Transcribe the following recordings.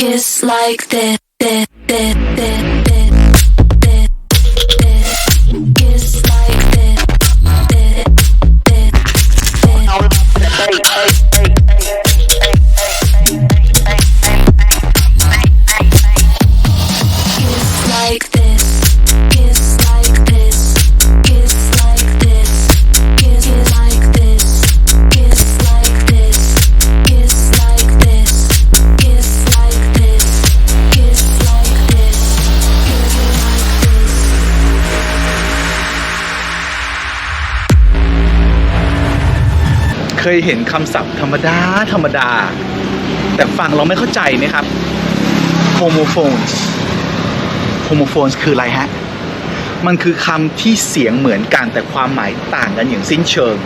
kiss like that, that, that, that, ยเห็นคำศัพท์ธรรมดา ธรรมดา แต่ฟังเราไม่เข้าใจไหมครับ homophones homophones คืออะไรฮะ มันคือคำที่เสียงเหมือนกันแต่ความหมายต่างกันอย่างสิ้นเชิง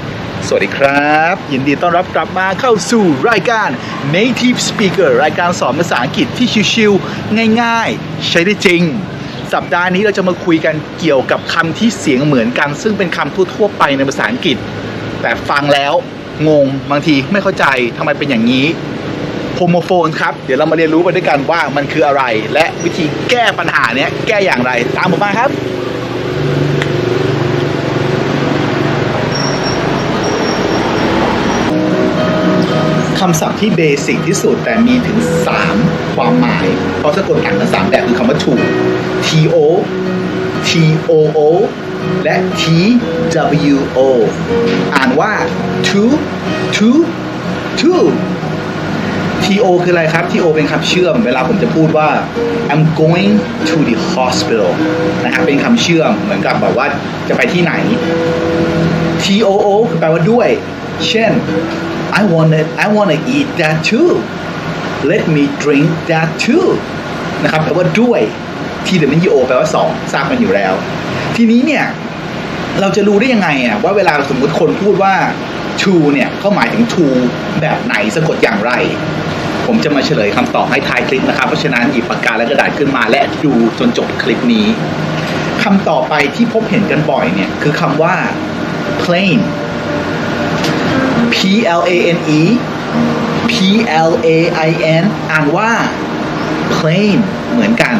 สวัสดีครับ ยินดีต้อนรับกลับมาเข้าสู่รายการ Native Speaker รายการสอนภาษาอังกฤษที่ชิวๆง่ายๆ ใช้ได้จริงสัปดาห์นี้เราจะมาคุยกันเกี่ยวกับคำที่เสียงเหมือนกัน ซึ่งเป็นคำทั่วๆไปในภาษาอังกฤษ แต่ฟังแล้ว งงบางทีไม่เข้าใจทำไมเป็นอย่างนี้โฮโมโฟนครับ เดี๋ยวเรามาเรียนรู้ไปด้วยกันว่ามันคืออะไร และวิธีแก้ปัญหาเนี้ยแก้อย่างไร ตามผมมาครับคำศัพท์ที่เบสิกที่สุดแต่มีถึง 3 ความหมาย เพราะสะกดอ่านกันสามแบบคือคำว่า to t o t o o และ t w o อ่านว่า two two two t o คืออะไรครับ t o เป็นคำเชื่อม เวลาผมจะพูดว่า I'm going to the hospital นะครับ เป็นคำเชื่อม เหมือนกับแบบว่าจะไปที่ไหน T O O แปลว่าด้วย เช่น I wanna I wanna eat that too let me drink that too นะครับแปลว่าด้วย T W O แปลว่าสองทราบกันอยู่แล้ว ทีนี้เนี่ยเราจะรู้ได้ยังไงอะว่าเวลาสมมุติคนพูดว่า to เนี่ยเขาหมายถึง to แบบไหนสะกดอย่างไร ผมจะมาเฉลยคำตอบให้ท้ายคลิปนะครับ เพราะฉะนั้นหยิบปากกาและกระดาษขึ้นมาและดูจนจบคลิปนี้คำต่อไปที่พบเห็นกันบ่อยเนี่ยคือคำว่า plain P L A N E P L A I N อ่านว่า plain เหมือนกัน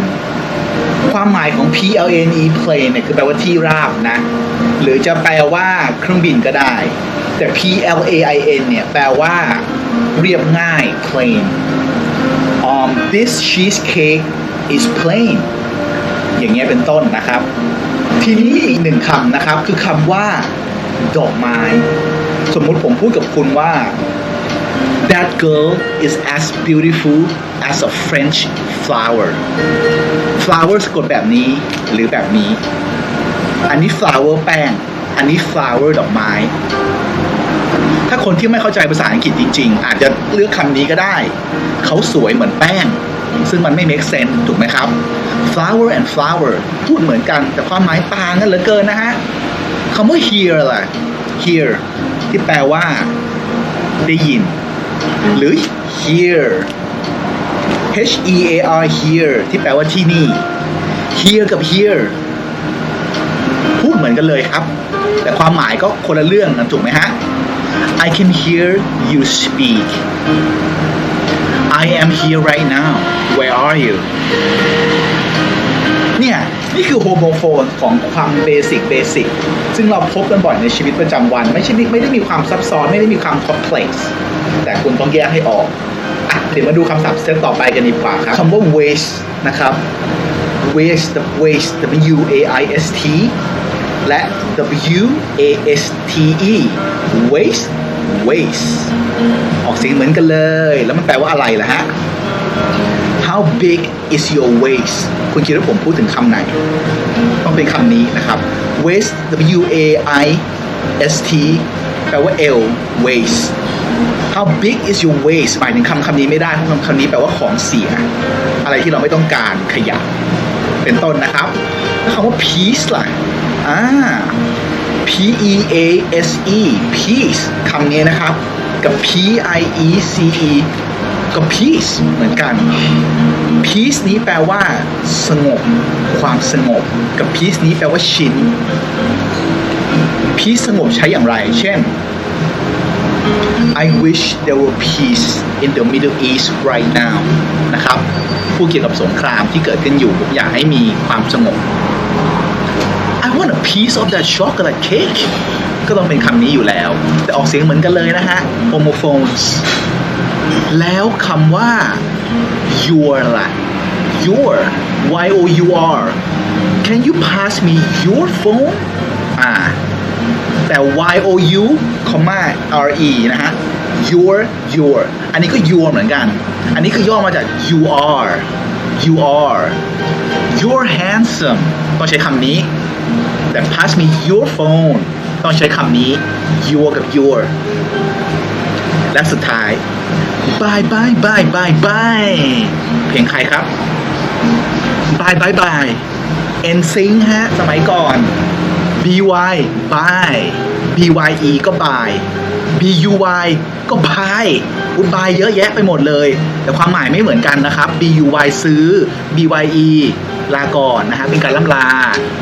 ความหมายของ P L A N E plain เนี่ยคือแปลว่าที่ราบนะ หรือจะแปลว่าเครื่องบินก็ได้ แต่ P L A I N เนี่ยแปลว่าเรียบง่าย plain um this cheesecake is plain อย่างเงี้ยเป็นต้นนะครับ ทีนี้อีกหนึ่งคำนะครับ คือคำว่าดอกไม้ สมมุติผมพูดกับคุณว่า that girl is as beautiful as a French flower flower สะกดแบบนี้หรือแบบนี้ อันนี้ flower แป้ง อันนี้ flower ดอกไม้ ถ้าคนที่ไม่เข้าใจภาษาอังกฤษจริง ๆ อาจจะเลือกคำนี้ก็ได้ เขาสวยเหมือนแป้ง ซึ่งมันไม่ make sense ถูกไหมครับ flower and flower พูดเหมือนกันแต่ความหมายต่างกันเหลือเกินนะฮะคำว่า hear ล่ะ hear ที่แปลว่า ได้ยิน หรือ hear H E A R hear ที่แปลว่าที่นี่ hear กับ hear พูดเหมือนกันเลยครับ แต่ความหมายก็คนละเรื่องนะถูกไหมฮะ I can hear you speak I am here right now where are you เนี่ยนี่คือโฮโมโฟนของความเบสิกเบสิกซึ่งเราพบกันบ่อยในชีวิตประจำวัน ไม่ใช่ไม่ได้มีความซับซ้อนไม่ได้มีความคอมเพล็กซ์แต่คุณต้องแยกให้ออก เดี๋ยวมาดูคำศัพท์เซตต่อไปกันดีกว่าครับคำว่า waste นะครับ waste waste W A I S T และ W A S T E waste waste ออกเสียงเหมือนกันเลย แล้วมันแปลว่าอะไรล่ะฮะ How big is your waist คุณคิดว่าผมพูดถึงคำไหน ต้องเป็นคำนี้นะครับ waist W A I S T แปลว่า L waist How big is your waste หมายถึงคำคำนี้ไม่ได้เพราะคำคำนี้แปลว่าของเสีย อะไรที่เราไม่ต้องการขยะ เป็นต้นนะครับแล้วคำว่า peace ล่ะอ่า P E A S E peace คำนี้นะครับ กับ P I E C E ก็ peace เหมือนกัน peace นี้แปลว่า สงบ ความสงบ กับ peace นี้แปลว่าชิน peace สงบใช้อย่างไร เช่น I wish there were peace in the Middle East right now นะครับพูดเกี่ยวกับสงครามที่เกิดขึ้นอยู่ผมอยากให้มีความสงบ I want a piece of that chocolate cake ก็ต้องเป็นคำนี้อยู่แล้ว แต่ออกเสียงเหมือนกันเลยนะฮะ homophones แล้วคำว่า your ล่ะ your y o u r can you pass me your phone อ่า แต่ y o u comma r e นะฮะ your your อันนี้ก็ your เหมือนกัน อันนี้คือย่อมาจาก you are you are you're handsome ต้องใช้คำนี้ แต่ pass me your phone ต้องใช้คำนี้ your กับ your และสุดท้าย bye bye bye bye bye เพลงใครครับ bye bye bye NSYNC ฮะ สมัยก่อน BY bye BYE ก็ bye BUY ก็ buy อุด buy เยอะแยะไปหมดเลย แต่ความหมายไม่เหมือนกันนะครับ BUY ซื้อ BYE ลาก่อนนะฮะเป็นการล่ำลา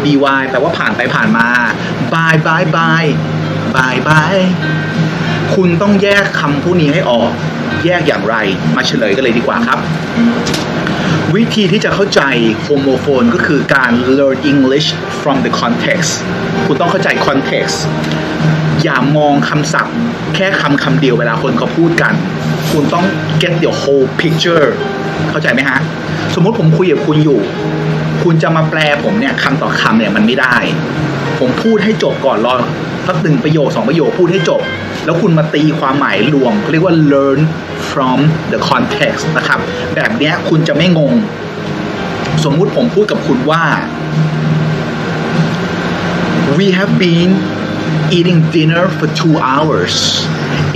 BY แปลว่าผ่านไปผ่านมา bye bye bye bye bye คุณต้องแยกคำพวกนี้ให้ออก แยกอย่างไร มาเฉลยกันเลยดีกว่าครับ วิธีที่จะเข้าใจโฮโมโฟนก็คือการ learn English from the context คุณต้องเข้าใจ context อย่ามองคำศัพท์ แค่คำคำเดียวเวลาคนเขาพูดกัน คุณต้อง get the whole picture เข้าใจไหมฮะ สมมติผมคุยกับคุณอยู่ คุณจะมาแปลผมเนี่ยคำต่อคำเนี่ยมันไม่ได้ ผมพูดให้จบก่อนรอสักหนึ่งประโยคสองประโยคพูดให้จบ แล้วคุณมาตีความหมายรวมเขาเรียกว่า learn from the context นะครับ แบบเนี้ยคุณจะไม่งง สมมุติผมพูดกับคุณว่า we have been eating dinner for two hours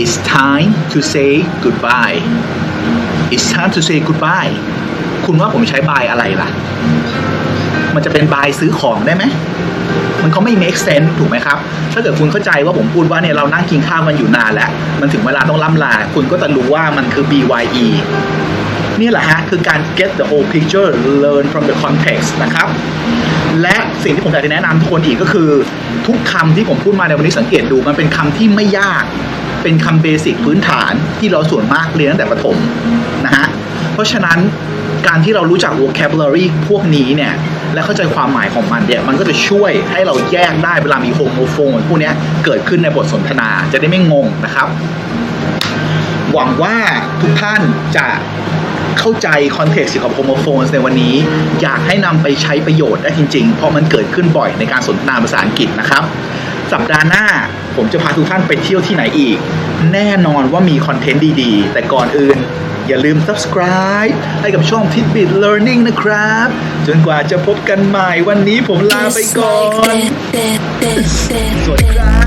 it's time to say goodbye it's time to say goodbye คุณว่าผมใช้ bye อะไรล่ะ มันจะเป็น bye ซื้อของได้ไหม มันก็ไม่ make sense ถูกไหมครับ ถ้าเกิดคุณเข้าใจว่าผมพูดว่าเนี่ยเรานั่งกินข้าวกันอยู่นานแล้ว มันถึงเวลาต้องล่ำลา คุณก็จะรู้ว่ามันคือ BYE นี่แหละฮะ คือการ get the whole picture learn from the context นะครับ และสิ่งที่ผมอยากจะแนะนำทุกคนอีกก็คือ ทุกคำที่ผมพูดมาในวันนี้สังเกตดูมันเป็นคำที่ไม่ยาก เป็นคำเบสิกพื้นฐานที่เราส่วนมากเรียนตั้งแต่ประถมนะฮะ เพราะฉะนั้นการที่เรารู้จัก vocabulary พวกนี้เนี่ย และเข้าใจความหมายของมันเนี่ยมันก็จะช่วยให้เราแยกได้เวลามีโฮโมโฟนพวกนี้เกิดขึ้นในบทสนทนาจะได้ไม่งงนะครับ หวังว่าทุกท่านจะเข้าใจคอนเท็กซ์เกี่ยวกับโฮโมโฟนในวันนี้ อยากให้นำไปใช้ประโยชน์ได้จริงๆ เพราะมันเกิดขึ้นบ่อยในการสนทนาภาษาอังกฤษนะครับ สัปดาห์หน้า ผมจะพาทุกท่านไปเที่ยวที่ไหนอีก แน่นอนว่ามีคอนเทนต์ดีๆ แต่ก่อนอื่น อย่าลืม subscribe ให้กับช่อง Tidbit Learning นะครับ จนกว่าจะพบกันใหม่วันนี้ผมลาไป It's ก่อน like that, that, that, that, สวัสดีครับ